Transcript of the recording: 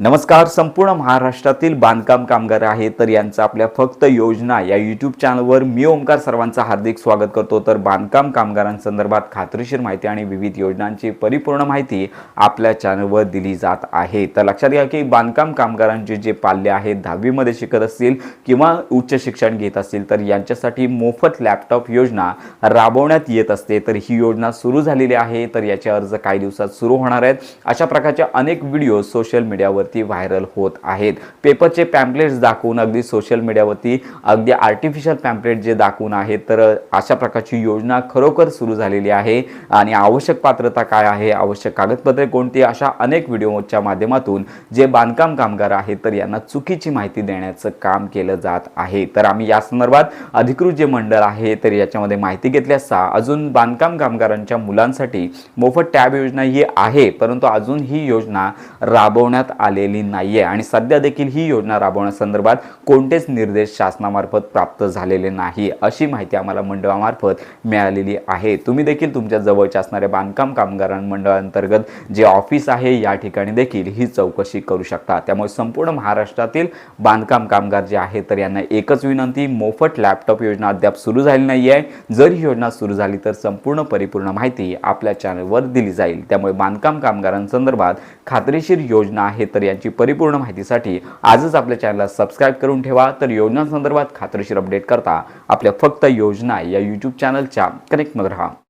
नमस्कार संपूर्ण महाराष्ट्रातील बांधकाम कामगार आहेत तर यांचा आपल्या फक्त योजना या यूट्यूब चॅनलवर मी ओमकार सर्वांचं हार्दिक स्वागत करतो. तर बांधकाम कामगारांसंदर्भात खात्रीशीर माहिती आणि विविध योजनांची परिपूर्ण माहिती आपल्या चॅनलवर दिली जात आहे. तर लक्षात घ्या की बांधकाम कामगारांचे जे पाल्य आहेत दहावीमध्ये शिकत असतील किंवा उच्च शिक्षण घेत असतील तर यांच्यासाठी मोफत लॅपटॉप योजना राबवण्यात येत असते. तर ही योजना सुरू झालेली आहे तर याचे अर्ज काही दिवसात सुरू होणार आहेत. अशा प्रकारच्या अनेक व्हिडिओ सोशल मीडियावर मीडियावरती व्हायरल होत आहेत. पेपरचे पॅम्पलेट्स दाखवून अगदी सोशल मीडियावरती अगदी आर्टिफिशियल पॅम्पलेट जे दाखवून आहेत तर अशा प्रकारची योजना खरोखर सुरू झालेली आहे. आणि आवश्यक पात्रता काय आहे आवश्यक कागदपत्रे कोणती अशा अनेक व्हिडिओच्या माध्यमातून जे बांधकाम कामगार आहेत तर यांना चुकीची माहिती देण्याचं काम केलं जात आहे. तर आम्ही या संदर्भात अधिकृत जे मंडळ आहे तर याच्यामध्ये माहिती घेतली असता अजून बांधकाम कामगारांच्या मुलांसाठी मोफत टॅब योजना ही आहे परंतु अजून ही योजना राबवण्यात आली आलेली नाहीये. आणि सध्या देखील ही योजना राबवण्यासंदर्भात कोणतेच निर्देश शासनामार्फत प्राप्त झालेले नाही अशी माहिती आम्हाला मंडळामार्फत मिळालेली आहे. तुम्ही देखील तुमच्या जवळच्या असणाऱ्या बांधकाम कामगारां मंडळांतर्गत जे ऑफिस आहे या ठिकाणी देखील ही चौकशी करू शकता. त्यामुळे संपूर्ण महाराष्ट्रातील बांधकाम कामगार जे आहेत तर यांना एकच विनंती मोफत लॅपटॉप योजना अद्याप सुरू झाली नाही आहे जर ही योजना सुरू झाली तर संपूर्ण परिपूर्ण माहिती आपल्या चॅनलवर दिली जाईल. त्यामुळे बांधकाम कामगारांसंदर्भात खात्रीशीर योजना आहे तर यांची परिपूर्ण माहितीसाठी आजच आपल्या चॅनलला सबस्क्राईब करून ठेवा. तर योजनांसंदर्भात खात्रीशीर अपडेट करता आपल्या फक्त योजना या यूट्यूब चॅनलच्या कनेक्टमध्ये राहा.